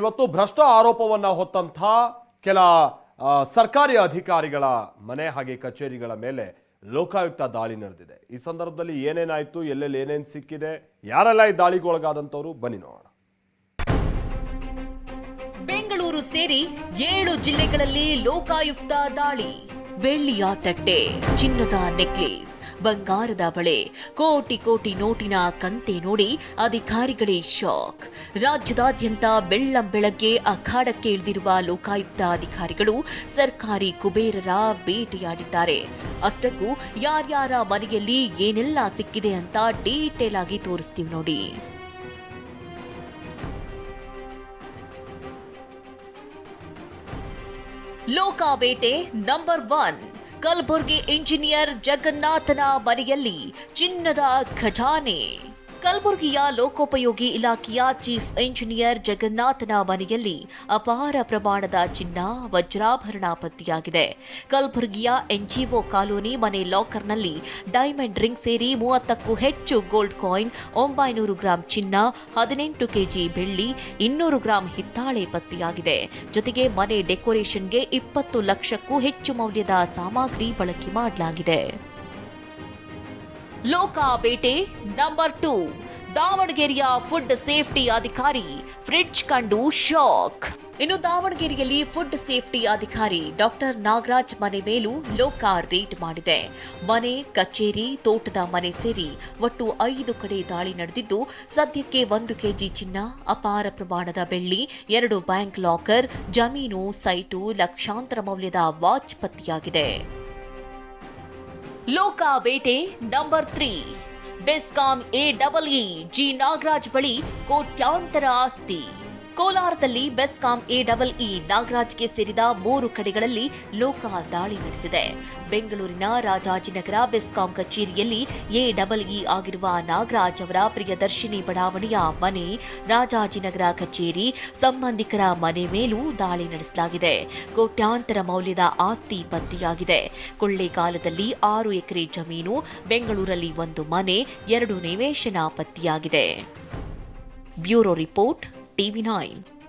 ಇವತ್ತು ಭ್ರಷ್ಟ ಆರೋಪವನ್ನ ಹೊತ್ತಂಥ ಕೆಲ ಸರ್ಕಾರಿ ಅಧಿಕಾರಿಗಳ ಮನೆ ಹಾಗೆ ಕಚೇರಿಗಳ ಮೇಲೆ ಲೋಕಾಯುಕ್ತ ದಾಳಿ ನಡೆದಿದೆ. ಈ ಸಂದರ್ಭದಲ್ಲಿ ಏನೇನಾಯ್ತು, ಎಲ್ಲೆಲ್ಲಿ ಏನೇನು ಸಿಕ್ಕಿದೆ, ಯಾರೆಲ್ಲ ಈ ದಾಳಿಗೊಳಗಾದಂಥವ್ರು, ಬನ್ನಿ ನೋಡೋಣ. ಬೆಂಗಳೂರು ಸೇರಿ ಏಳು ಜಿಲ್ಲೆಗಳಲ್ಲಿ ಲೋಕಾಯುಕ್ತ ದಾಳಿ. ಬೆಳ್ಳಿಯ ತಟ್ಟೆ, ಚಿನ್ನದ ನೆಕ್ಲೇಸ್. ಬಂಗಾರದ ಬಳೆ. ಕೋಟಿ ಕೋಟಿ ನೋಟಿನ ಕಂತೆ ನೋಡಿ ಅಧಿಕಾರಿಗಳೇ ಶಾಕ್. ರಾಜ್ಯದಾದ್ಯಂತ ಬೆಳ್ಳಂ ಬೆಳಗ್ಗೆ ಅಖಾಡಕ್ಕೆ ಇಳಿದಿರುವ ಲೋಕಾಯುಕ್ತ ಅಧಿಕಾರಿಗಳು ಸರ್ಕಾರಿ ಕುಬೇರರ ಭೇಟಿಯಾಡಿದ್ದಾರೆ ಅಷ್ಟಕ್ಕೂ ಯಾರ್ಯಾರ ಮನೆಯಲ್ಲಿ ಏನೆಲ್ಲ ಸಿಕ್ಕಿದೆ ಅಂತ ಡೀಟೇಲ್ ಆಗಿ ತೋರಿಸ್ತೀವಿ ನೋಡಿ. ಲೋಕಾ ಬೇಟೆ ನಂಬರ್ ಒನ್. ಕಲಬುರ್ಗಿ ಇಂಜಿನಿಯರ್ ಜಗನ್ನಾಥನ ಮನೆಯಲ್ಲಿ ಚಿನ್ನದ ಖಜಾನೆ. ಕಲಬುರಗಿಯ ಲೋಕೋಪಯೋಗಿ ಇಲಾಖೆಯ ಚೀಫ್ ಇಂಜಿನಿಯರ್ ಜಗನ್ನಾಥನ ಮನೆಯಲ್ಲಿ ಅಪಾರ ಪ್ರಮಾಣದ ಚಿನ್ನ, ವಜ್ರಾಭರಣ ಪತ್ತೆಯಾಗಿದೆ. ಕಲಬುರಗಿಯ ಎನ್ಜಿಒ ಕಾಲೋನಿ ಮನೆ ಲಾಕರ್ನಲ್ಲಿ ಡೈಮಂಡ್ ರಿಂಗ್ ಸೇರಿ ಮೂವತ್ತಕ್ಕೂ ಹೆಚ್ಚು ಗೋಲ್ಡ್ ಕಾಯಿನ್, ಒಂಬೈನೂರು ಗ್ರಾಂ ಚಿನ್ನ, ಹದಿನೆಂಟು ಕೆಜಿ ಬೆಳ್ಳಿ, ಇನ್ನೂರು ಗ್ರಾಂ ಹಿತ್ತಾಳೆ ಪತ್ತೆಯಾಗಿದೆ. ಜೊತೆಗೆ ಮನೆ ಡೆಕೋರೇಷನ್ಗೆ ಇಪ್ಪತ್ತು ಲಕ್ಷಕ್ಕೂ ಹೆಚ್ಚು ಮೌಲ್ಯದ ಸಾಮಗ್ರಿ ಬಳಕೆ ಮಾಡಲಾಗಿದೆ. ಲೋಕ ಬೇಟೆ ನಂಬರ್ ಟೂ ದಾವಣಗೆರೆಯ ಫುಡ್ ಸೇಫ್ಟಿ ಅಧಿಕಾರಿ ಫ್ರಿಡ್ಜ್ ಕಂಡು ಶಾಕ್ ಇನ್ನು ದಾವಣಗೆರೆಯಲ್ಲಿ ಫುಡ್ ಸೇಫ್ಟಿ ಅಧಿಕಾರಿ ಡಾಕ್ಟರ್ ನಾಗರಾಜ್ ಮನೆ ಮೇಲೂ ಲೋಕ ರೇಟ್ ಮಾಡಿದೆ. ಮನೆ, ಕಚೇರಿ, ತೋಟದ ಮನೆ ಸೇರಿ ಒಟ್ಟು ಐದು ಕಡೆ ದಾಳಿ ನಡೆದಿದ್ದು, ಸದ್ಯಕ್ಕೆ ಒಂದು ಕೆಜಿ ಚಿನ್ನ, ಅಪಾರ ಪ್ರಮಾಣದ ಬೆಳ್ಳಿ, ಎರಡು ಬ್ಯಾಂಕ್ ಲಾಕರ್, ಜಮೀನು, ಸೈಟು, ಲಕ್ಷಾಂತರ ಮೌಲ್ಯದ ವಾಚ್ ಪತ್ತೆಯಾಗಿದೆ. ಲೋಕ ಬೇಟೆ number three BESCOM A double E G Nagaraj ಬಳಿ ಕೋಟ್ಯಾಂತರ ಆಸ್ತಿ. ಕೋಲಾರದಲ್ಲಿ ಬೆಸ್ಕಾಂ ಎ ಡಬಲ್ ಇ ನಾಗರಾಜ್ಗೆ ಸೇರಿದ ಮೂರು ಕಡೆಗಳಲ್ಲಿ ಲೋಕ ದಾಳಿ ನಡೆಸಿದೆ. ಬೆಂಗಳೂರಿನ ರಾಜಾಜಿನಗರ ಬೆಸ್ಕಾಂ ಕಚೇರಿಯಲ್ಲಿ ಎ ಡಬಲ್ ಇ ಆಗಿರುವ ನಾಗರಾಜ್ ಅವರ ಪ್ರಿಯದರ್ಶಿನಿ ಬಡಾವಣೆಯ ಮನೆ, ರಾಜಾಜಿನಗರ ಕಚೇರಿ, ಸಂಬಂಧಿಕರ ಮನೆ ಮೇಲೂ ದಾಳಿ ನಡೆಸಲಾಗಿದೆ. ಕೋಟ್ಯಾಂತರ ಮೌಲ್ಯದ ಆಸ್ತಿ ಪತ್ತೆಯಾಗಿದೆ. ಕೊಳ್ಳೇಗಾಲದಲ್ಲಿ ಆರು ಎಕರೆ ಜಮೀನು, ಬೆಂಗಳೂರಲ್ಲಿ ಒಂದು ಮನೆ, ಎರಡು ನಿವೇಶನ ಪತ್ತೆಯಾಗಿದೆ. Bureau report Stevie Nine.